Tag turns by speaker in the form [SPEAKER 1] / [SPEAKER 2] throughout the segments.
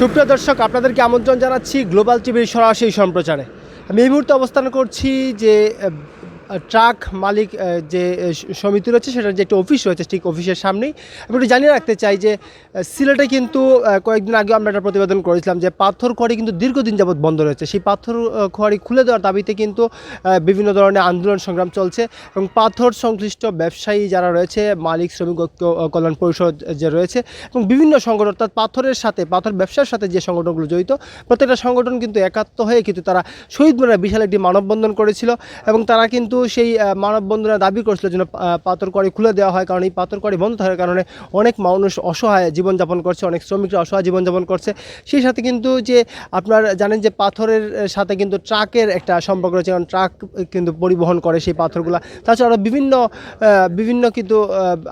[SPEAKER 1] সুপ্রিয় দর্শক, আপনাদেরকে আমন্ত্রণ জানাচ্ছি গ্লোবাল টিভির সরাসরি সম্প্রচারে। আমি এই মুহূর্তে অবস্থান করছি যে ট্রাক মালিক যে সমিতি রয়েছে, সেটার যে একটা অফিস রয়েছে, ঠিক অফিসের সামনেই। আমি একটু জানিয়ে রাখতে চাই যে সিলেটে কিন্তু কয়েকদিন আগে আমরা একটা প্রতিবেদন করেছিলাম যে, পাথর খোয়ারি কিন্তু দীর্ঘদিন যাবৎ বন্ধ রয়েছে। সেই পাথর খোয়ারি খুলে দেওয়ার দাবিতে কিন্তু বিভিন্ন ধরনের আন্দোলন সংগ্রাম চলছে এবং পাথর সংশ্লিষ্ট ব্যবসায়ী যারা রয়েছে, মালিক, শ্রমিক, ঐক্য কল্যাণ পরিষদ যে রয়েছে এবং বিভিন্ন সংগঠন, অর্থাৎ পাথরের সাথে, পাথর ব্যবসার সাথে যে সংগঠনগুলো জড়িত, প্রত্যেকটা সংগঠন কিন্তু একাত্ম হয়ে কিন্তু তারা শহীদ মিনারে বিশাল একটি মানববন্ধন করেছিল এবং তারা কিন্তু সেই আহ, মানববন্ধনের দাবি করেছিল যেন পাথর করি খুলে দেওয়া হয়। কারণ এই পাথর করি বন্ধ থাকার কারণে অনেক মানুষ অসহায় জীবনযাপন করছে অনেক শ্রমিকরা অসহায় জীবনযাপন করছে। সেই সাথে কিন্তু যে আপনার জানেন যে পাথরের সাথে কিন্তু ট্রাকের একটা সম্পর্ক রয়েছে। কারণ ট্রাক কিন্তু পরিবহন করে সেই পাথরগুলা। তাছাড়া আরও বিভিন্ন বিভিন্ন কিন্তু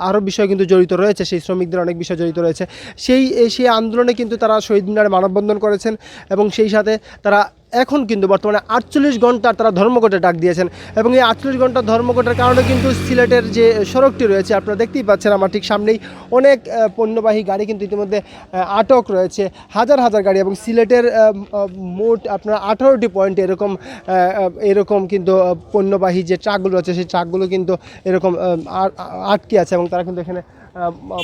[SPEAKER 1] আরও বিষয় কিন্তু জড়িত রয়েছে। সেই শ্রমিকদের অনেক বিষয় জড়িত রয়েছে। সেই সেই আন্দোলনে কিন্তু তারা শহীদ মিনারে মানববন্ধন করেছেন এবং সেই সাথে তারা এখন কিন্তু বর্তমানে আটচল্লিশ ঘণ্টার তারা ধর্মঘটে ডাক দিয়েছেন এবং এই আটচল্লিশ ঘণ্টার ধর্মঘটের কারণে কিন্তু সিলেটের যে সড়কটি রয়েছে, আপনারা দেখতেই পাচ্ছেন আমার ঠিক সামনেই অনেক পণ্যবাহী গাড়ি কিন্তু ইতিমধ্যে আটক রয়েছে, হাজার হাজার গাড়ি এবং সিলেটের মোট আপনার আঠারোটি পয়েন্টে এরকম এরকম কিন্তু পণ্যবাহী যে ট্রাকগুলো রয়েছে, সেই ট্রাকগুলো কিন্তু এরকম আটকে আছে এবং তারা কিন্তু এখানে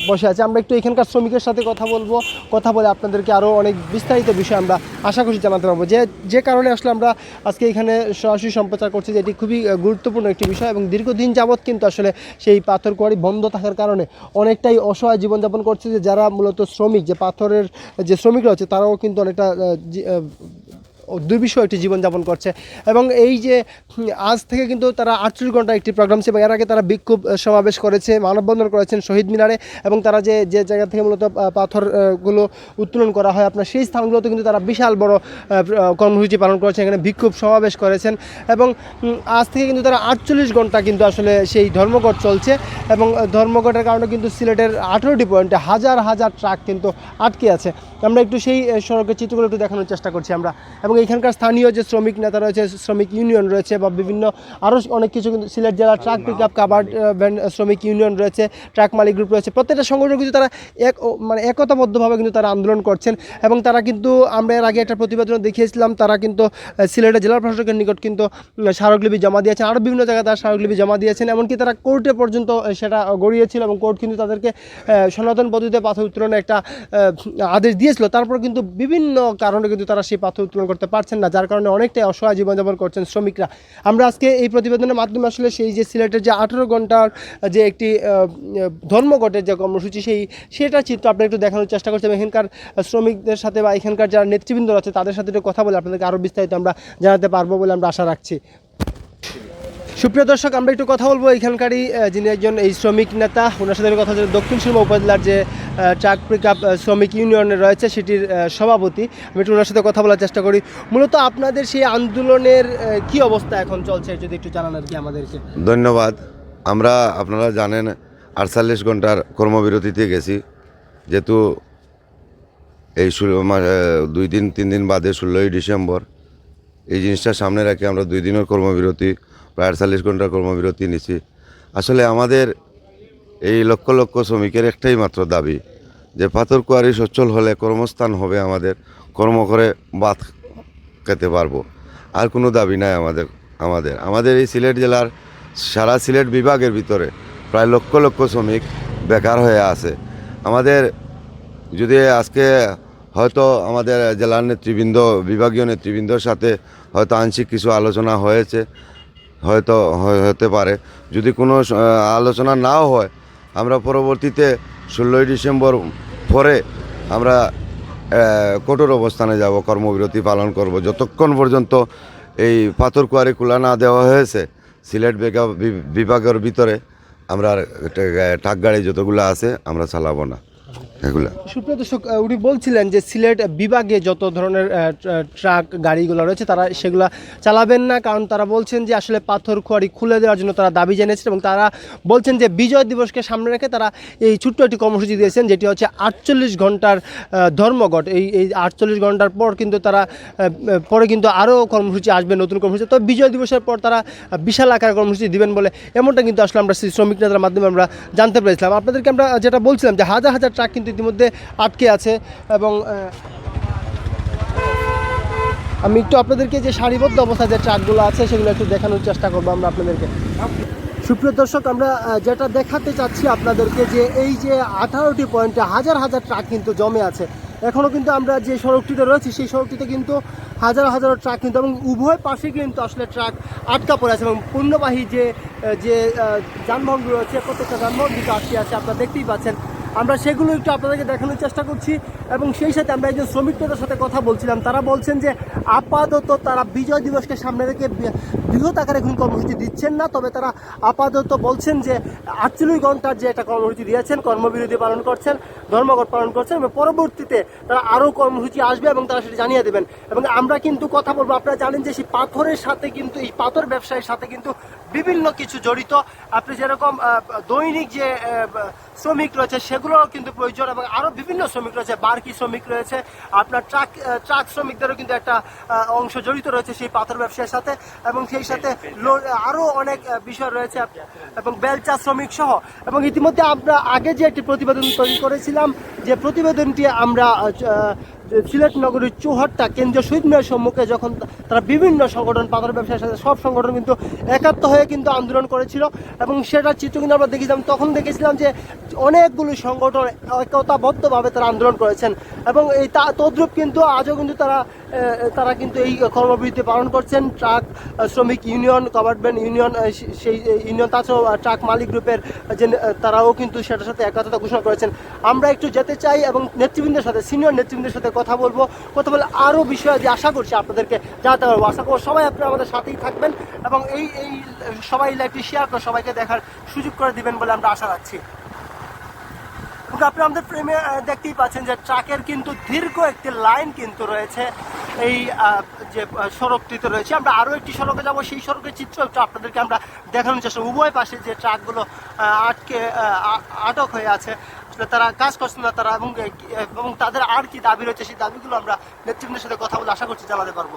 [SPEAKER 1] বসে আছে। আমরা একটু এখানকার শ্রমিকের সাথে কথা বলব। কথা বলে আপনাদেরকে আরও অনেক বিস্তারিত বিষয় আমরা আশা করছি জানাতে পারব। যে যে কারণে আসলে আমরা আজকে এখানে সরাসরি সম্প্রচার করছি যে এটি খুবই গুরুত্বপূর্ণ একটি বিষয় এবং দীর্ঘদিন যাবৎ কিন্তু আসলে সেই পাথর কোয়ারি বন্ধ থাকার কারণে অনেকটাই অসহায় জীবনযাপন করছে যে যারা মূলত শ্রমিক, যে পাথরের, যে শ্রমিকরা আছে, তারাও কিন্তু অনেকটা দুর্বিষহ একটি জীবনযাপন করছে। এবং এই যে আজ থেকে কিন্তু তারা আটচল্লিশ ঘণ্টা একটি প্রোগ্রাম ছিল এর আগে তারা বিক্ষোভ সমাবেশ করেছে, মানববন্ধন করেছেন শহীদ মিনারে এবং তারা যে যে জায়গা থেকে মূলত পাথরগুলো উত্তোলন করা হয় আপনার সেই স্থানগুলোতে কিন্তু তারা বিশাল বড় কর্মসূচি পালন করেছেন এখানে বিক্ষোভ সমাবেশ করেছেন এবং আজ থেকে কিন্তু তারা আটচল্লিশ ঘণ্টা কিন্তু আসলে সেই ধর্মঘট চলছে এবং ধর্মঘটের কারণে কিন্তু সিলেটের আঠেরোটি পয়েন্টে হাজার হাজার ট্রাক কিন্তু আটকে আছে। আমরা একটু সেই সড়কের চিত্রগুলো একটু দেখানোর চেষ্টা করছি আমরা এবং এখানকার স্থানীয় যে শ্রমিক নেতা রয়েছে শ্রমিক ইউনিয়ন রয়েছে বা বিভিন্ন আরও অনেক কিছু কিন্তু সিলেট জেলার ট্রাক পিক আপ কাবার শ্রমিক ইউনিয়ন রয়েছে ট্রাক মালিক গ্রুপ রয়েছে। প্রত্যেকটা সংগঠন কিন্তু তারা এক মানে একতাবদ্ধভাবে কিন্তু তারা আন্দোলন করছেন এবং তারা কিন্তু আমরা এর আগে একটা প্রতিবেদন দেখিয়েছিলাম তারা কিন্তু আহ, সিলেটের জেলা প্রশাসকের নিকট কিন্তু স্মারকলিপি জমা দিয়েছেন। আরও বিভিন্ন জায়গায় তারা স্মারকলিপি জমা দিয়েছেন এমনকি তারা কোর্টে পর্যন্ত সেটা গড়িয়েছিল এবং কোর্ট কিন্তু তাদেরকে সনাতন পদ্ধতিতে পাথর উত্তোলনের একটা আদেশ দিয়েছিল। তারপর কিন্তু বিভিন্ন কারণে কিন্তু তারা সেই পাথর উত্তোলন করতে পারছেন না, যার কারণে অনেকটাই অসহায় জীবনযাপন করছেন শ্রমিকরা। আমরা আজকে এই প্রতিবেদনের মাধ্যমে আসলে সেই যে সিলেটের যে আঠেরো ঘণ্টার যে একটি ধর্মঘটের যে কর্মসূচি, সেই, সেটা চিত্র আপনার একটু দেখানোর চেষ্টা করছি এখানকার শ্রমিকদের সাথে বা এখানকার যারা নেতৃবৃন্দ আছে তাদের সাথে একটু কথা বলে আপনাদেরকে আরও বিস্তারিত আমরা জানাতে পারব বলে আমরা আশা রাখছি। সুপ্রিয় দর্শক, আমরা একটু কথা বলব এখানকারই যিনি একজন এই শ্রমিক নেতা, ওনার সাথে কথা হচ্ছে দক্ষিণ সুরমা উপজেলার যে ট্রাক পিক আপ শ্রমিক ইউনিয়নে রয়েছে, সেটির সভাপতি। আমি একটু ওনার সাথে কথা বলার চেষ্টা করি। মূলত আপনাদের সেই আন্দোলনের কি অবস্থা এখন চলছে, যদি একটু জানান আর কি আমাদেরকে।
[SPEAKER 2] ধন্যবাদ। আমরা, আপনারা জানেন, আটচল্লিশ ঘণ্টার কর্মবিরতিতে গেছি। যেহেতু এই ষোলো দুই দিন, তিন দিন বাদে ষোলোই ডিসেম্বর। এই জিনিসটা সামনে রেখে আমরা দুই দিনের কর্মবিরতি প্রায় আটচল্লিশ ঘণ্টার কর্মবিরতি নিছি। আসলে আমাদের এই লক্ষ লক্ষ শ্রমিকের একটাই মাত্র দাবি যে পাথর কুয়ারি সচ্ছল হলে কর্মস্থান হবে আমাদের, কর্ম করে বাদ খেতে পারব। আর কোনো দাবি নাই আমাদের আমাদের। আমাদের এই সিলেট জেলার সারা সিলেট বিভাগের ভিতরে প্রায় লক্ষ লক্ষ শ্রমিক বেকার হয়ে আছে। আমাদের যদি আজকে হয়তো আমাদের জেলার নেতৃবৃন্দ, বিভাগীয় নেতৃবৃন্দর সাথে হয়তো আংশিক কিছু আলোচনা হয়েছে হয়তো হতে পারে। যদি কোনো আলোচনা নাও হয়, আমরা পরবর্তীতে ষোলোই ডিসেম্বর পরে আমরা কঠোর অবস্থানে যাব, কর্মবিরতি পালন করব। যতক্ষণ পর্যন্ত এই পাথর কুয়ারি খোলা না দেওয়া হয়েছে, সিলেট বিভাগের ভিতরে আমরা আর টা- ট্রাক গাড়ি যতগুলো আছে, আমরা চালাবো না। এগুলা।
[SPEAKER 1] সুপ্রিয় দর্শক উনি বলছিলেন যে সিলেট বিভাগে যত ধরনের ট্রাক গাড়িগুলো রয়েছে, তারা সেগুলা চালাবেন না। কারণ তারা বলছেন যে আসলে পাথর খোয়ারি খুলে দেওয়ার জন্য তারা দাবি জানিয়েছেন এবং তারা বলছেন যে বিজয় দিবসকে সামনে রেখে তারা এই ছোট্ট একটি কর্মসূচি দিয়েছেন, যেটি হচ্ছে আটচল্লিশ ঘণ্টার ধর্মঘট। এই এই আটচল্লিশ ঘণ্টার পর কিন্তু তারা পরে কিন্তু আরও কর্মসূচি আসবে, নতুন কর্মসূচি। তো বিজয় দিবসের পর তারা বিশাল আকার কর্মসূচি দিবেন বলে এমনটা কিন্তু আসলে আমরা শ্রমিক নেতার মাধ্যমে আমরা জানতে পেরেছিলাম। আপনাদেরকে আমরা যেটা বলছিলাম যে হাজার হাজার ট্রাক কিন্তু ইতিমধ্যে আটকে আছে এবং আমি একটু আপনাদেরকে যে সারিবদ্ধ অবস্থায় যে ট্রাকগুলো আছে সেগুলো একটু দেখানোর চেষ্টা করব আমরা আপনাদেরকে। সুপ্রিয় দর্শক, আমরা যেটা দেখাতে চাচ্ছি আপনাদেরকে যে এই যে আঠারোটি পয়েন্টে হাজার হাজার ট্রাক কিন্তু জমে আছে। এখনও কিন্তু আমরা যে সড়কটিতে রয়েছি, সেই সড়কটিতে কিন্তু হাজার হাজার ট্রাক কিন্তু এবং উভয় পাশে কিন্তু আসলে ট্রাক আটকা পড়ে আছে এবং পণ্যবাহী যে যে যানবাহনগুলো রয়েছে, প্রত্যেকটা যানবাহন কিন্তু আটকে আছে, আপনারা দেখতেই পাচ্ছেন। আমরা সেগুলো একটু আপনাদেরকে দেখানোর চেষ্টা করছি এবং সেই সাথে আমরা একজন শ্রমিক নেতার সাথে কথা বলছিলাম। তারা বলছেন যে আপাতত তারা বিজয় দিবসকে সামনে রেখে বৃহৎ আকারে এখন কর্মসূচি দিচ্ছেন না, তবে তারা আপাতত বলছেন যে আটচল্লিশ ঘণ্টার যে একটা কর্মসূচি দিয়েছেন, কর্মবিরতি পালন করছেন, ধর্মঘট পালন করছেন এবং পরবর্তীতে তারা আরও কর্মসূচি আসবে এবং তারা সেটা জানিয়ে দেবেন। এবং আমরা কিন্তু কথা বলব, আপনারা জানেন যে সেই পাথরের সাথে কিন্তু, এই পাথর ব্যবসায়ের সাথে কিন্তু বিভিন্ন কিছু জড়িত। আপনি যেরকম দৈনিক যে শ্রমিক রয়েছে, সেগুলোও কিন্তু প্রয়োজন এবং আরও বিভিন্ন শ্রমিক রয়েছে বার্কি শ্রমিক রয়েছে, আপনার ট্রাক ট্রাক শ্রমিকদেরও কিন্তু একটা অংশ জড়িত রয়েছে সেই পাথর ব্যবসার সাথে এবং সেই সাথে আরও অনেক বিষয় রয়েছে এবং বেলচা শ্রমিক সহ এবং ইতিমধ্যে আমরা আগে যে একটি প্রতিবেদন তৈরি করেছিলাম, যে প্রতিবেদনটি আমরা সিলেট নগরীর চৌহাট্টা কেন্দ্রীয় শহীদ মিনার সম্মুখে যখন তারা বিভিন্ন সংগঠন, পাথর ব্যবসার সাথে সব সংগঠন কিন্তু একাত্ম হয়ে কিন্তু আন্দোলন করেছিল এবং সেটা চিত্র কিন্তু আমরা দেখেছিলাম তখন দেখেছিলাম যে অনেকগুলো সংগঠন একতাবদ্ধভাবে তারা আন্দোলন করেছেন। এবং এই তা তদ্রূপ কিন্তু আজও কিন্তু তারা তারা কিন্তু এই কর্মবিরতি পালন করছেন। ট্রাক শ্রমিক ইউনিয়ন, গভর্নমেন্ট ইউনিয়ন সেই ইউনিয়ন, তাছাড়াও ট্রাক মালিক গ্রুপের যে তারাও কিন্তু সেটার সাথে একাত্রতা ঘোষণা করেছেন। আমরা একটু যেতে চাই এবং নেতৃবৃন্দের সাথে, সিনিয়র নেতৃবৃন্দের সাথে কথা বলব, কথা বলে আরও বিষয় যে আশা করছি আপনাদেরকে জানাতে পারব। আশা করব সবাই আপনারা আমাদের সাথেই থাকবেন এবং এই এই সবাই লাইভটি শেয়ার করে সবাইকে দেখার সুযোগ করে দিবেন বলে আমরা আশা রাখছি। আপনি আমাদের প্রেমে দেখতেই পাচ্ছেন যে ট্রাকের কিন্তু দীর্ঘ একটি লাইন কিন্তু রয়েছে এই যে সড়কটিতে রয়েছে। আমরা আরও একটি সড়কে যাব। সেই সড়কের চিত্র একটু আপনাদেরকে আমরা দেখানোর চেষ্টা উভয় পাশে যে ট্রাকগুলো আটকে আটক হয়ে আছে তারা কাজ করছে না তারা, এবং এবং তাদের আর কি দাবি রয়েছে সেই দাবিগুলো আমরা নেতৃবৃন্দের সাথে কথা বলে আশা করছি জানাতে পারব।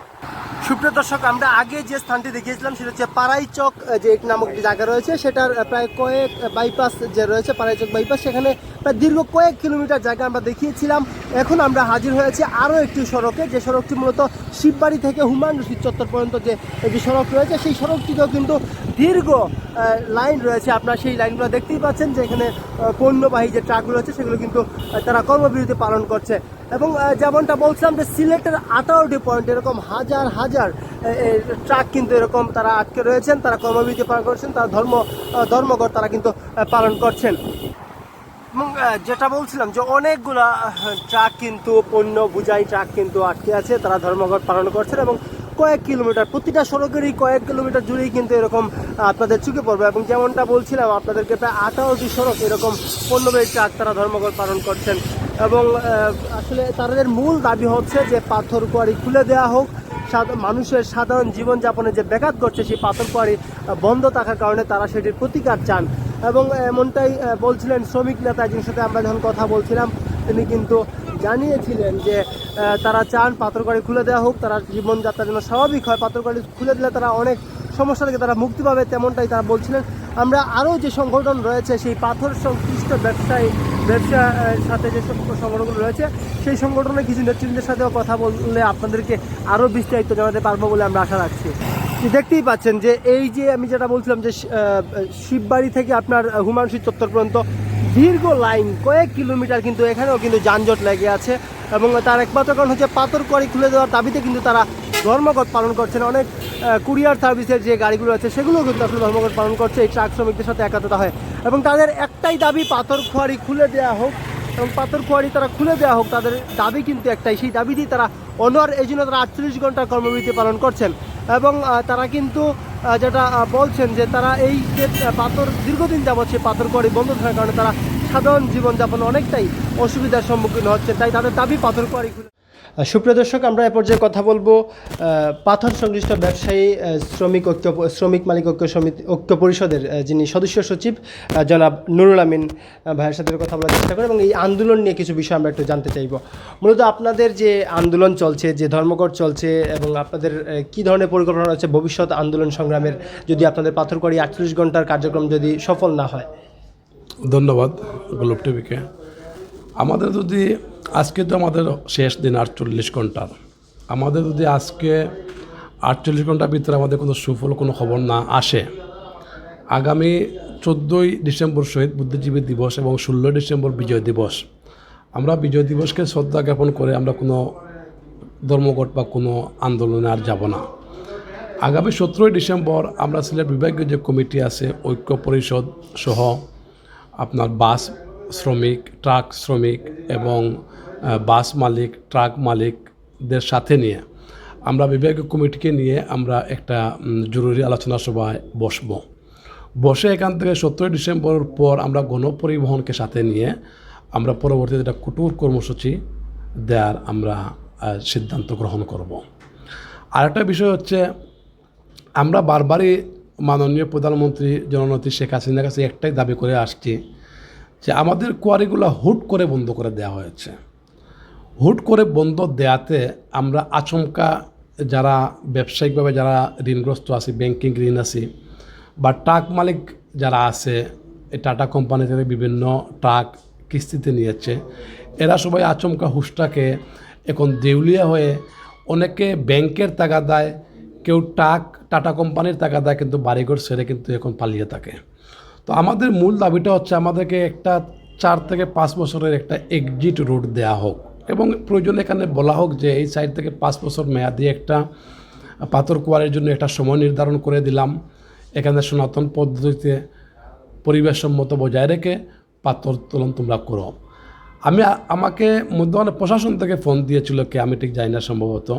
[SPEAKER 1] সুপ্রিয় দর্শক, আমরা আগে যে স্থানটি দেখিয়েছিলাম সেটা হচ্ছে পাড়াই চক যে নামক জায়গা রয়েছে, সেটার প্রায় কয়েক বাইপাস যে রয়েছে পাড়াই চক বাইপাস সেখানে প্রায় দীর্ঘ কয়েক কিলোমিটার জায়গা আমরা দেখিয়েছিলাম। এখন আমরা হাজির হয়েছি আরও একটি সড়কে, যে সড়কটি মূলত শিববাড়ি থেকে হুমায়ুন রশিদ চত্বর পর্যন্ত যে একটি সড়ক রয়েছে, সেই সড়কটিতেও কিন্তু দীর্ঘ লাইন রয়েছে। আপনারা সেই লাইনগুলো দেখতেই পাচ্ছেন যে এখানে পণ্যবাহী যে ট্রাকগুলো আছে সেগুলো কিন্তু তারা কর্মবিরতি পালন করছে। এবং যেমনটা বলছিলাম যে সিলেটের আঠারোটি পয়েন্ট এরকম হাজার হাজার ট্রাক কিন্তু এরকম তারা আটকে রয়েছেন, তারা কর্মবিরতি পালন করছেন, তারা ধর্ম ধর্মঘট তারা কিন্তু পালন করছেন। এবং যেটা বলছিলাম যে অনেকগুলা ট্রাক কিন্তু, পণ্য, বুঝাই ট্রাক কিন্তু আটকে আছে, তারা ধর্মঘট পালন করছেন এবং কয়েক কিলোমিটার, প্রতিটা সড়কেরই কয়েক কিলোমিটার জুড়েই কিন্তু এরকম আপনাদের চুকে পড়বে এবং যেমনটা বলছিলাম, আপনাদেরকে প্রায় আঠারোটি সড়ক এরকম পণ্যবাহী ট্রাক তারা ধর্মঘট পালন করছেন। এবং আসলে তাদের মূল দাবি হচ্ছে যে পাথর কোয়ারি খুলে দেওয়া হোক। মানুষের সাধারণ জীবনযাপনে যে ব্যাঘাত করছে সেই পাথর কোয়ারি বন্ধ থাকার কারণে তারা সেটির প্রতিকার চান। এবং এমনটাই বলছিলেন শ্রমিক নেতা যিনি সাথে আমরা যখন কথা বলছিলাম, তিনি কিন্তু জানিয়েছিলেন যে তারা চান পাথরকারি খুলে দেওয়া হোক, তারা জীবনযাত্রা যেন স্বাভাবিক হয়। পাথরকারি খুলে দিলে তারা অনেক সমস্যা থেকে তারা মুক্তি পাবে, তেমনটাই তারা বলছিলেন। আমরা আরও যে সংগঠন রয়েছে, সেই পাথর সংশ্লিষ্ট ব্যবসায়ী ব্যবসার সাথে যে সংগঠনগুলো রয়েছে, সেই সংগঠনের কিছু নেতৃত্বের সাথেও কথা বললে আপনাদেরকে আরও বিস্তারিত জানাতে পারব বলে আমরা আশা রাখছি। দেখতেই পাচ্ছেন যে এই যে আমি যেটা বলছিলাম যে শিববাড়ি থেকে আপনার হুমায়ুন সিং চত্বর পর্যন্ত দীর্ঘ লাইন, কয়েক কিলোমিটার কিন্তু এখানেও কিন্তু যানজট লেগে আছে এবং তার একমাত্র কারণ হচ্ছে পাথর করি খুলে দেওয়ার দাবিতে কিন্তু তারা ধর্মঘট পালন করছেন। অনেক কুরিয়ার সার্ভিসের যে গাড়িগুলো আছে, সেগুলো কিন্তু আসলে ধর্মঘট পালন করছে। এই ট্রাক শ্রমিকদের সাথে একাত্মতা হয়। এবং তাদের একটাই দাবি, পাথর খোয়ারি খুলে দেওয়া হোক। এবং পাথর খোয়ারি তারা খুলে দেওয়া হোক, তাদের দাবি কিন্তু একটাই। সেই দাবি দিয়ে তারা অনর এই জন্য তারা আটচল্লিশ ঘণ্টা কর্মবিরতি পালন করছেন। এবং তারা কিন্তু যেটা বলছেন যে তারা এই যে পাথর, দীর্ঘদিন যাবৎ সেই পাথর কোয়ারি বন্ধ থাকার কারণে তারা সাধারণ জীবনযাপন অনেকটাই অসুবিধার সম্মুখীন হচ্ছে তাই তাদের দাবি, পাথর কোয়ারি খুলে সুপ্রিয় দর্শক, আমরা এ পর্যায়ে কথা বলব পাথর সংশ্লিষ্ট ব্যবসায়ী শ্রমিক ঐক্য, শ্রমিক মালিক ঐক্য সমিতি, ঐক্য পরিষদের যিনি সদস্য সচিব জনাব নুরুল আমিন ভাইয়ের সাথে কথা বলার চেষ্টা করি এবং এই আন্দোলন নিয়ে কিছু বিষয় আমরা একটু জানতে চাইব। মূলত আপনাদের যে আন্দোলন চলছে, যে ধর্মঘট চলছে এবং আপনাদের কি ধরনের পরিকল্পনা রয়েছে ভবিষ্যৎ আন্দোলন সংগ্রামের, যদি আপনাদের পাথরকড়ি আটচল্লিশ ঘণ্টার কার্যক্রম যদি সফল না হয়?
[SPEAKER 3] ধন্যবাদ গ্লোব টিভিকে। আমাদের যদি আজকে তো আমাদের শেষ দিন আটচল্লিশ ঘণ্টার আমাদের যদি আজকে আটচল্লিশ ঘণ্টার ভিতরে আমাদের কোনো সুফল, কোনো খবর না আসে, আগামী চোদ্দোই ডিসেম্বর শহীদ বুদ্ধিজীবী দিবস এবং ষোলোই ডিসেম্বর বিজয় দিবস, আমরা বিজয় দিবসকে শ্রদ্ধা জ্ঞাপন করে আমরা কোনো ধর্মঘট বা কোনো আন্দোলনে আর যাব না। আগামী সতেরোই ডিসেম্বর আমরা সিলেট বিভাগীয় যে কমিটি আছে, ঐক্য পরিষদ সহ আপনার বাস শ্রমিক, ট্রাক শ্রমিক এবং বাস মালিক, ট্রাক মালিকদের সাথে নিয়ে আমরা বিভাগীয় কমিটিকে নিয়ে আমরা একটা জরুরি আলোচনা সভায় বসব। বসে এখান থেকে সতেরোই ডিসেম্বর পর আমরা গণপরিবহনকে সাথে নিয়ে আমরা পরবর্তীতে একটা কঠোর কর্মসূচি দেওয়ার আমরা সিদ্ধান্ত গ্রহণ করব। আরেকটা বিষয় হচ্ছে আমরা বারবারই মাননীয় প্রধানমন্ত্রী জননেত্রী শেখ হাসিনার কাছে একটাই দাবি করে আসছি যে আমাদের কোয়ারিগুলো হুট করে বন্ধ করে দেওয়া হয়েছে। হুট করে বন্ধ দেয়াতে আমরা আচমকা যারা ব্যবসায়িকভাবে যারা ঋণগ্রস্ত আছি ব্যাংকিং ঋণ আছি বা ট্রাক মালিক যারা আছে, এই টাটা কোম্পানি থেকে বিভিন্ন ট্রাক কিস্তিতে নিয়েছে, এরা সবাই আচমকা হুশটাকে এখন দেউলিয়া হয়ে অনেকে ব্যাংকের টাকা দেয় কেউ টাক টাটা কোম্পানির টাকা দেয় কিন্তু বাড়িঘর ছেড়ে কিন্তু এখন পালিয়ে থাকে। তো আমাদের মূল দাবিটা হচ্ছে আমাদেরকে একটা চার থেকে পাঁচ বছরের একটা এক্সিট রুট দেওয়া হোক এবং প্রয়োজন এখানে বলা হোক যে এই সাইড থেকে পাঁচ বছর মেয়াদি একটা পাথর কুয়ারের জন্য একটা সময় নির্ধারণ করে দিলাম। এখানে সনাতন পদ্ধতিতে পরিবেশ সম্মত বজায় রেখে পাথর তোলন তোমরা করো। আমি আমাকে মধ্যমানে প্রশাসন থেকে ফোন দিয়েছিল কে আমি ঠিক জানি না সম্ভবত।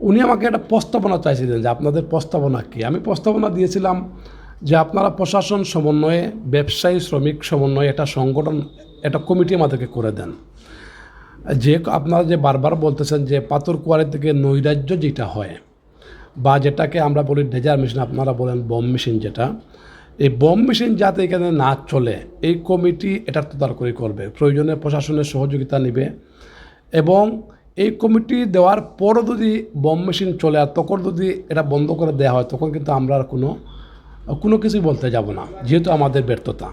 [SPEAKER 3] উনি আমাকে একটা প্রস্তাবনা চাইছিলেন যে আপনাদের প্রস্তাবনা কী? আমি প্রস্তাবনা দিয়েছিলাম যে আপনারা প্রশাসন সমন্বয়ে, ব্যবসায়ী শ্রমিক সমন্বয়ে একটা সংগঠন, একটা কমিটি আমাদেরকে করে দেন। যে আপনারা যে বারবার বলতেছেন যে পাথর কুয়ারি থেকে নৈরাজ্য যেটা হয়, বা যেটাকে আমরা বলি ডেজার মেশিন, আপনারা বলেন বম মেশিন যেটা, এই বম মেশিন যাতে এখানে না চলে, এই কমিটি এটার তদারকি করবে, প্রয়োজনে প্রশাসনের সহযোগিতা নেবে। এবং এই কমিটি দেওয়ার পরও যদি বম মেশিন চলে আর তখন যদি এটা বন্ধ করে দেওয়া হয়, তখন কিন্তু আমরা আর কোনো কোনো কিছুই বলতে যাব না, যেহেতু আমাদের ব্যর্থতা।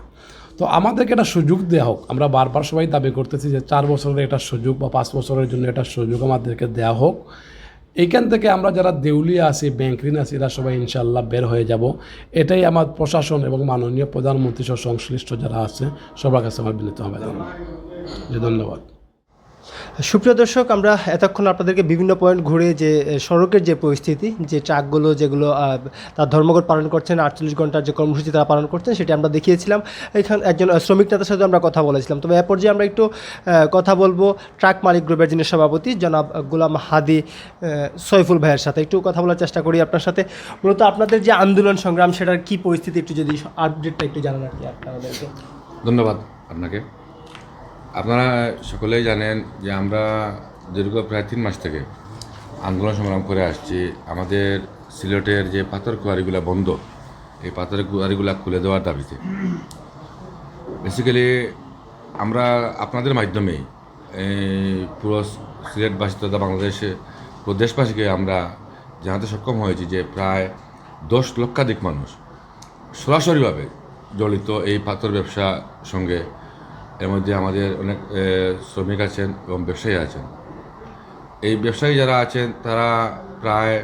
[SPEAKER 3] তো আমাদেরকে একটা সুযোগ দেওয়া হোক। আমরা বারবার সবাই দাবি করতেছি যে চার বছরের একটা সুযোগ বা পাঁচ বছরের জন্য একটা সুযোগ আমাদেরকে দেওয়া হোক। এইখান থেকে আমরা যারা দেউলিয়া আছি, ব্যাংক ঋণ আছি, এরা সবাই ইনশাল্লাহ বের হয়ে যাব। এটাই আমার প্রশাসন এবং মাননীয় প্রধানমন্ত্রী সহ সংশ্লিষ্ট যারা আছে, সবার কাছে আমার বিনীত জি ধন্যবাদ।
[SPEAKER 1] সুপ্রিয় দর্শক, আমরা এতক্ষণ আপনাদেরকে বিভিন্ন পয়েন্ট ঘুরে যে সড়কের যে পরিস্থিতি, যে ট্রাকগুলো যেগুলো তার ধর্মঘট পালন করছেন, আটচল্লিশ ঘণ্টার যে কর্মসূচি তারা পালন করছেন, সেটি আমরা দেখিয়েছিলাম। এখানে একজন শ্রমিক নেতার সাথে আমরা কথা বলেছিলাম। তবে এ পর্যায়ে আমরা একটু কথা বলব ট্রাক মালিক গ্রুপের যিনি সভাপতি, জনাব গোলাম হাদি সৈফুল ভাইয়ের সাথে। একটু কথা বলার চেষ্টা করি আপনার সাথে। মূলত আপনাদের যে আন্দোলন সংগ্রাম, সেটার কি পরিস্থিতি, একটু যদি আপডেটটা একটু জানান আর কি আপনাদেরকে।
[SPEAKER 4] ধন্যবাদ আপনাকে। আপনারা সকলেই জানেন যে আমরা দীর্ঘ প্রায় তিন মাস থেকে আন্দোলন সংগ্রাম করে আসছি। আমাদের সিলেটের যে পাথর কুয়ারিগুলো বন্ধ, এই পাথর কুয়ারিগুলো খুলে দেওয়ার দাবিতে। বেসিক্যালি আমরা আপনাদের মাধ্যমেই পুরো সিলেটবাসী তথা বাংলাদেশে পুরো দেশবাসীকে আমরা জানাতে সক্ষম হয়েছি যে প্রায় দশ লক্ষাধিক মানুষ সরাসরিভাবে জড়িত এই পাথর ব্যবসা সঙ্গে এর মধ্যে আমাদের অনেক শ্রমিক আছেন এবং ব্যবসায়ী আছেন। এই ব্যবসায়ী যারা আছেন তারা প্রায়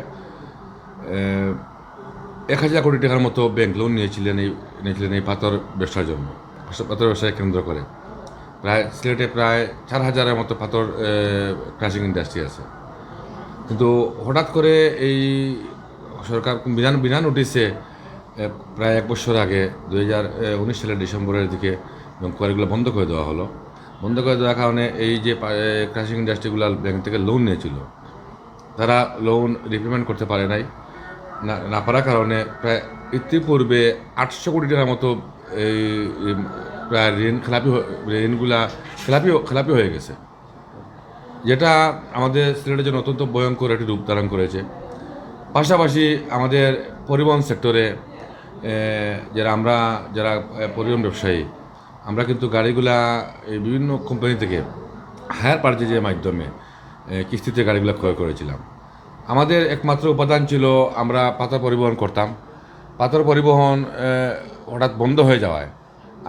[SPEAKER 4] এক হাজার কোটি টাকার মতো ব্যাংক লোন নিয়েছিলেন এই নিয়েছিলেন এই পাথর ব্যবসার জন্য পাথর ব্যবসায় কেন্দ্র করে। প্রায় সিলেটে প্রায় চার হাজারের মতো পাথর ক্রাশিং ইন্ডাস্ট্রি আছে। কিন্তু হঠাৎ করে এই সরকার বিধান বিধান নোটিশে এ, প্রায় এক বছর আগে দু হাজার উনিশ সালের ডিসেম্বরের দিকে এবং কোয়ারিগুলো বন্ধ করে দেওয়া হলো। বন্ধ করে দেওয়ার কারণে এই যে ক্রাশিং ইন্ডাস্ট্রিগুলো ব্যাংক থেকে লোন নিয়েছিল, তারা লোন রিপেমেন্ট করতে পারে নাই। না পারার কারণে প্রায় ইতিপূর্বে আটশো কোটি টাকার মতো এই প্রায় ঋণ খেলাপি ঋণগুলা খেলাপি খেলাপি হয়ে গেছে। যেটা আমাদের সিলেটের জন্য অত্যন্ত ভয়ঙ্কর একটি রূপ ধারণ করেছে। পাশাপাশি আমাদের পরিবহন সেক্টরে যারা আমরা, যারা পরিবহন ব্যবসায়ী আমরা কিন্তু গাড়িগুলা বিভিন্ন কোম্পানি থেকে হায়ার পারচেজের মাধ্যমে কিস্তিতে গাড়িগুলো ক্রয় করেছিলাম। আমাদের একমাত্র উপাদান ছিল আমরা পাথর পরিবহন করতাম। পাথর পরিবহন হঠাৎ বন্ধ হয়ে যাওয়ায়।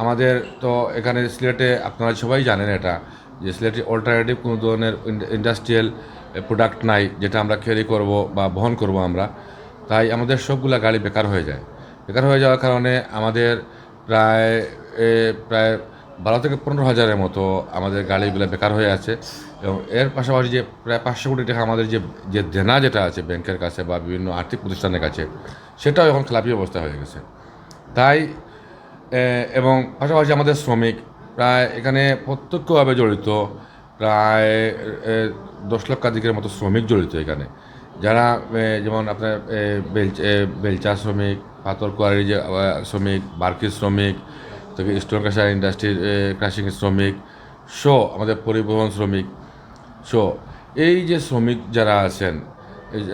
[SPEAKER 4] আমাদের তো এখানে সিলেটে আপনারা সবাই জানেন এটা, যে সিলেটে অল্টারনেটিভ কোনো ধরনের ইন্ডাস্ট্রিয়াল প্রোডাক্ট নাই, যেটা আমরা ক্যারি করব বা বহন করব আমরা। তাই আমাদের সবগুলা গাড়ি বেকার হয়ে যায়। বেকার হয়ে যাওয়ার কারণে আমাদের প্রায় প্রায় বারো থেকে পনেরো হাজারের মতো আমাদের গাড়িগুলো বেকার হয়ে আছে এবং এর পাশাপাশি যে প্রায় পাঁচশো কোটি টাকা আমাদের যে যে দেনা যেটা আছে ব্যাংকের কাছে বা বিভিন্ন আর্থিক প্রতিষ্ঠানের কাছে, সেটাও এখন খেলাপি অবস্থা হয়ে গেছে। তাই এবং পাশাপাশি আমাদের শ্রমিক প্রায় এখানে প্রত্যক্ষভাবে জড়িত, প্রায় দশ লক্ষাধিকের মতো শ্রমিক জড়িত এখানে। যারা যেমন আপনার বেলচা শ্রমিক, পাথর কোয়ারি যে শ্রমিক, বার্কি শ্রমিক থেকে স্টোন ক্রাশার ইন্ডাস্ট্রির ক্রাশিং শ্রমিক, শো, আমাদের পরিবহন শ্রমিক সো এই যে শ্রমিক যারা আছেন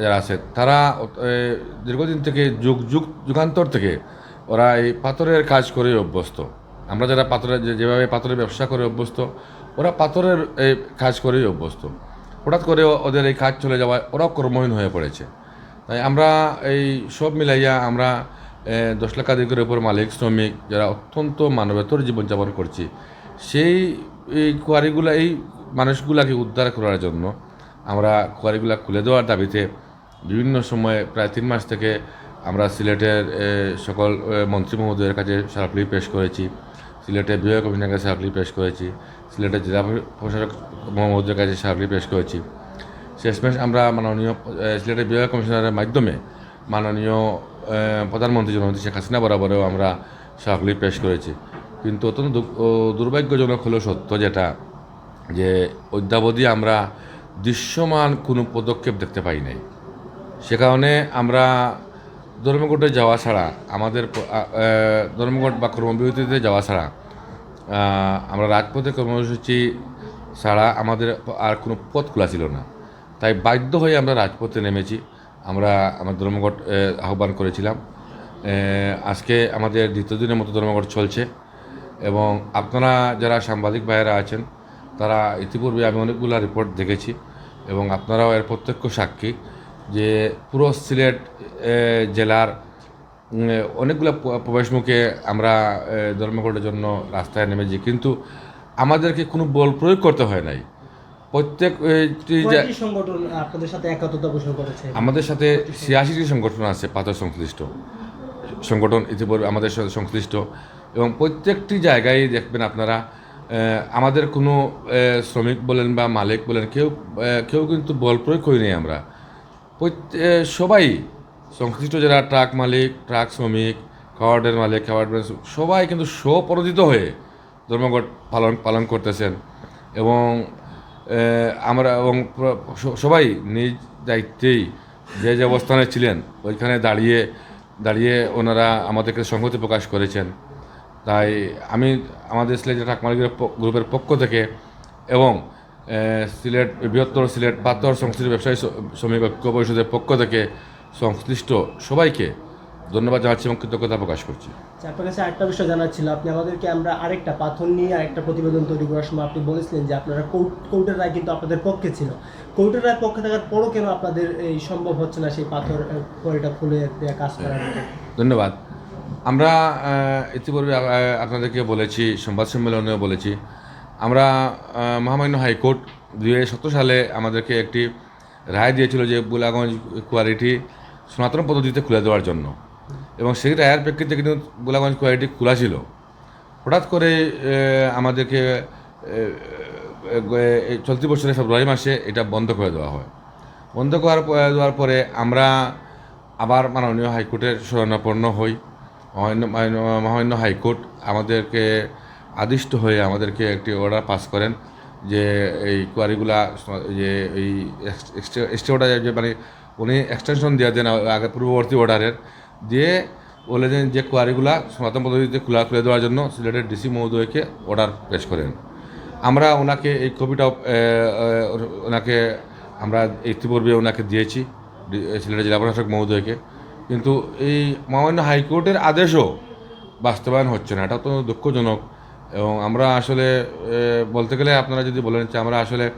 [SPEAKER 4] যারা আছেন, তারা দীর্ঘদিন থেকে যুগ যুগ, যুগান্তর থেকে ওরা এই পাথরের কাজ করেই অভ্যস্ত। আমরা যারা পাথরের যেভাবে পাথরের ব্যবসা করে অভ্যস্ত, ওরা পাথরের এই কাজ করেই অভ্যস্ত। হঠাৎ করে ওদের এই কাজ চলে যাওয়ায় ওরাও কর্মহীন হয়ে পড়েছে। তাই আমরা এই সব মিলাইয়া আমরা দশ লক্ষাধিকের উপর মালিক, শ্রমিক যারা অত্যন্ত মানবেতর জীবনযাপন করছি, সেই, এই কোয়ারিগুলা, এই মানুষগুলাকে উদ্ধার করার জন্য আমরা কোয়ারিগুলা খুলে দেওয়ার দাবিতে বিভিন্ন সময়ে প্রায় তিন মাস থেকে আমরা সিলেটের সকল মন্ত্রী মহোদয়ের কাছে স্মারকলিপি পেশ করেছি, সিলেটের বিভাগ কমিশনের কাছে স্মারকলিপি পেশ করেছি, সিলেটের জেলা প্রশাসক মহোদয়ের কাছে স্মারকলিপি পেশ করেছি। শেষমেশ আমরা মাননীয় সিলেটের বিভাগ কমিশনারের মাধ্যমে মাননীয় প্রধানমন্ত্রী জনমন্ত্রী শেখ হাসিনা বরাবরেও আমরা স্মারকলিপি পেশ করেছি। কিন্তু অত্যন্ত দুর্ভাগ্যজনক হলো সত্য যেটা, যে অদ্যাবধি আমরা দৃশ্যমান কোনো পদক্ষেপ দেখতে পাই নাই। সে কারণে আমরা ধর্মঘটে যাওয়া ছাড়া, আমাদের ধর্মঘট বা কর্মবিরতিতে যাওয়া ছাড়া আমরা রাজপথে কর্মসূচি ছাড়া আমাদের আর কোনো পথ খোলা ছিল না। তাই বাধ্য হয়ে আমরা রাজপথে নেমেছি। আমরা আমার ধর্মঘট আহ্বান করেছিলাম। আজকে আমাদের দ্বিতীয় দিনের মতো ধর্মঘট চলছে এবং আপনারা যারা সাংবাদিক ভাইয়েরা আছেন, তারা ইতিপূর্বে আমি অনেকগুলো রিপোর্ট দেখেছি এবং আপনারাও এর প্রত্যক্ষ সাক্ষী যে পুরো সিলেট জেলার অনেকগুলো প্রবেশমুখে আমরা ধর্মঘটের জন্য রাস্তায় নেমেছি। কিন্তু আমাদেরকে কোনো বল প্রয়োগ করতে হয় নাই।
[SPEAKER 1] কয়টি সংগঠন আপনাদের সাথে একাত্মতা পোষণ করেছে?
[SPEAKER 4] আমাদের সাথে ছিয়াশিটি সংগঠন আছে পাথর সংশ্লিষ্ট। সংগঠন ইতিপূর্বে আমাদের সাথে সংশ্লিষ্ট। এবং প্রত্যেকটি জায়গায় দেখবেন আপনারা আমাদের কোনো শ্রমিক বলেন বা মালিক বলেন কেউ কেউ কিন্তু বল প্রয়োগ করিনি আমরা। প্রত্যে- সবাই সংশ্লিষ্ট যারা ট্রাক মালিক ট্রাক শ্রমিক খাওয়ার্ডের মালিক খাওয়ার্ড সবাই কিন্তু স্বপরোধিত হয়ে ধর্মঘট পালন পালন করতেছেন। এবং আমরা এবং সবাই নিজ দায়িত্বেই যে যে অবস্থানে ছিলেন, ওইখানে দাঁড়িয়ে দাঁড়িয়ে ওনারা আমাদেরকে সংহতি প্রকাশ করেছেন। তাই আমি আমাদের সিলেট ট্রাক গ্রুপের পক্ষ থেকে এবং সিলেট, বৃহত্তর সিলেট পাথর সংশ্লিষ্ট ব্যবসায়ী শ্রমিক ঐক্য পরিষদের পক্ষ থেকে সংশ্লিষ্ট সবাইকে ধন্যবাদ জানাচ্ছি এবং কৃতজ্ঞতা প্রকাশ করছি।
[SPEAKER 1] আচ্ছা, আপনার কাছে আরেকটা বিষয় জানার ছিল। আপনি আমাদেরকে আমরা আরেকটা পাথর নিয়ে আরেকটা প্রতিবেদন তৈরি করার সময় আপনি বলেছিলেন যে আপনারা কোর্ট কোর্টের রায় কিন্তু আপনাদের পক্ষে ছিল। কোর্টের রায় পক্ষে থাকার পরও কেন আপনাদের এই সম্ভব হচ্ছে না সেই পাথর পরেটা খুলে দেওয়া কাজ করার
[SPEAKER 4] ধন্যবাদ। আমরা ইতিপূর্বে আপনাদেরকে বলেছি সংবাদ সম্মেলনেও বলেছি আমরা মহামান্য হাইকোর্ট দুই হাজার সতেরো সালে আমাদেরকে একটি রায় দিয়েছিল যে বুলাগঞ্জ কোয়ারিটি সনাতন পদ্ধতিতে খুলে দেওয়ার জন্য। এবং সেই রায়ের প্রেক্ষিতে কিন্তু গোলাগঞ্জ কোয়ারিটি খোলা ছিল। হঠাৎ করে আমাদেরকে চলতি বছরের ফেব্রুয়ারি মাসে এটা বন্ধ করে দেওয়া হয়। বন্ধ করার দেওয়ার পরে আমরা আবার মাননীয় হাইকোর্টের শরণাপন্ন হই। মহান্য হাইকোর্ট আমাদেরকে আদিষ্ট হয়ে আমাদেরকে একটি অর্ডার পাস করেন যে এই কোয়ারিগুলা, যে এই এক্সট্রা অর্ডার যে মানে উনি এক্সটেনশন দিয়ে দেন আগে পূর্ববর্তী অর্ডারের দিয়ে বলে দেন যে কোয়ারিগুলা সনাতন পদ্ধতিতে খোলা খুলে দেওয়ার জন্য সিলেটের ডিসি মহোদয়কে অর্ডার পেশ করেন। আমরা ওনাকে এই আহ, ওনাকে আমরা ইতিপূর্বে ওনাকে দিয়েছি সিলেটের জেলা প্রশাসক মহোদয়কে। কিন্তু এই মহামান্য হাইকোর্টের আদেশও বাস্তবায়ন হচ্ছে না এটা তো দুঃখজনক। এবং আমরা আসলে বলতে গেলে আপনারা যদি বলেন যে আমরা আসলে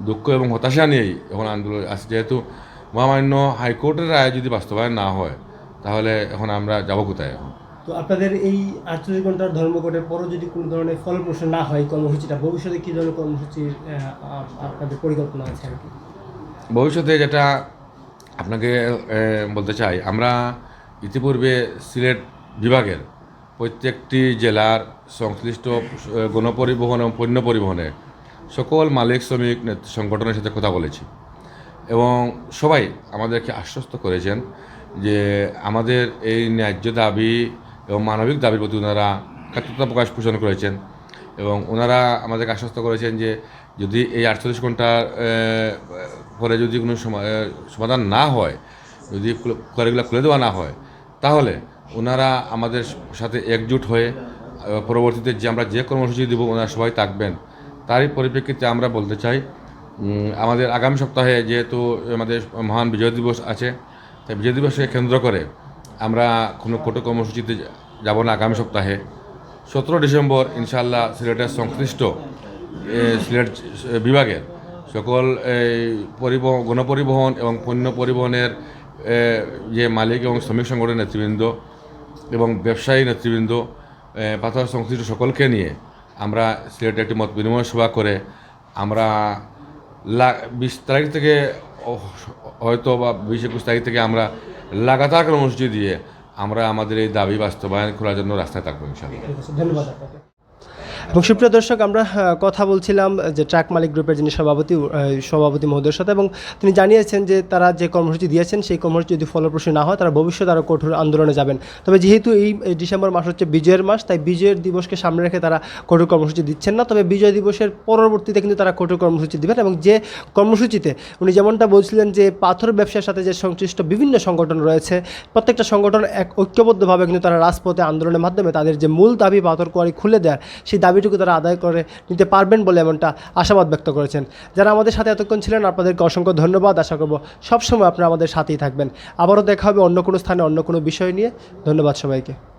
[SPEAKER 4] দুঃখ এবং হতাশা নিয়েই এখন আন্দোলন আছে যেহেতু মহামান্য হাইকোর্টের রায় যদি বাস্তবায়ন না হয় তাহলে এখন আমরা যাব কোথায় এখন?
[SPEAKER 1] তো আপনাদের এই আটচল্লিশ ঘণ্টার ধর্মঘটের পরও যদি কোনো ধরনের ফলপ্রসূ না হয় কর্মসূচিটা ভবিষ্যতে কী ধরনের কর্মসূচির আপনাদের পরিকল্পনা আছে আর কি?
[SPEAKER 4] ভবিষ্যতে যেটা আপনাকে বলতে চাই আমরা ইতিপূর্বে সিলেট বিভাগের প্রত্যেকটি জেলার সংশ্লিষ্ট গণপরিবহন এবং পণ্য পরিবহনে সকল মালিক শ্রমিক সংগঠনের সাথে কথা বলেছি। এবং সবাই আমাদেরকে আশ্বস্ত করেছেন যে আমাদের এই ন্যায্য দাবি এবং মানবিক দাবির প্রতি ওনারা একাত্মতা প্রকাশ পোষণ করেছেন এবং ওনারা আমাদেরকে আশ্বস্ত করেছেন যে যদি এই আটচল্লিশ ঘণ্টার পরে যদি কোনো সমা- সমাধান না হয়, যদি কোয়ারিগুলো খুলে দেওয়া না হয়, তাহলে ওনারা আমাদের সাথে একজুট হয়ে পরবর্তীতে যে আমরা যে কর্মসূচি দেবো, ওনারা সবাই থাকবেন। তারই পরিপ্রেক্ষিতে আমরা বলতে চাই আমাদের আগামী সপ্তাহে যেহেতু আমাদের মহান বিজয় দিবস আছে তাই বিজয় দিবসকে কেন্দ্র করে আমরা কোনো কঠোর কর্মসূচিতে যাব না আগামী সপ্তাহে। সতেরো ডিসেম্বর ইনশাআল্লাহ সিলেটের সংশ্লিষ্ট সিলেট বিভাগের সকল এই পরিবহন গণপরিবহন এবং পণ্য পরিবহনের যে মালিক এবং শ্রমিক সংগঠনের নেতৃবৃন্দ এবং ব্যবসায়ী নেতৃবৃন্দ পাথর সংশ্লিষ্ট সকলকে নিয়ে আমরা সিলেটে একটি মত বিনিময় সভা করে আমরা বিশ তারিখ থেকে হয়তো বা বিশ একুশ তারিখ থেকে আমরা লাগাতার কর্মসূচি দিয়ে আমরা আমাদের এই দাবি বাস্তবায়ন করার জন্য রাস্তায় থাকব ইনশাআল্লাহ।
[SPEAKER 1] ধন্যবাদ এবং সুপ্রিয় দর্শক, আমরা কথা বলছিলাম যে ট্রাক মালিক গ্রুপের যিনি সভাপতি সভাপতি মহোদয়ের সাথে এবং তিনি জানিয়েছেন যে তারা যে কর্মসূচি দিয়েছেন, সেই কর্মসূচি যদি ফলপ্রসূ না হয়, তারা ভবিষ্যতে আরও কঠোর আন্দোলনে যাবেন। তবে যেহেতু এই ডিসেম্বর মাস হচ্ছে বিজয়ের মাস, তাই বিজয়ের দিবসকে সামনে রেখে তারা কঠোর কর্মসূচি দিচ্ছেন না। তবে বিজয় দিবসের পরবর্তীতে কিন্তু তারা কঠোর কর্মসূচি দিবেন এবং যে কর্মসূচিতে উনি যেমনটা বলছিলেন যে পাথর ব্যবসার সাথে যে সংশ্লিষ্ট বিভিন্ন সংগঠন রয়েছে, প্রত্যেকটা সংগঠন এক ঐক্যবদ্ধভাবে কিন্তু তারা রাজপথে আন্দোলনের মাধ্যমে তাদের যে মূল দাবি পাথর কোয়ারি খুলে দেয় সেই দাবিটুকু তারা আদায় করে নিতে পারবেন বলে এমনটা আশাবাদ ব্যক্ত করেছেন। যারা আমাদের সাথে এতক্ষণ ছিলেন, আপনাদেরকে অসংখ্য ধন্যবাদ। আশা করব সবসময় আপনারা আমাদের সাথেই থাকবেন। আবারও দেখা হবে অন্য কোনো স্থানে, অন্য কোনো বিষয় নিয়ে। ধন্যবাদ সবাইকে।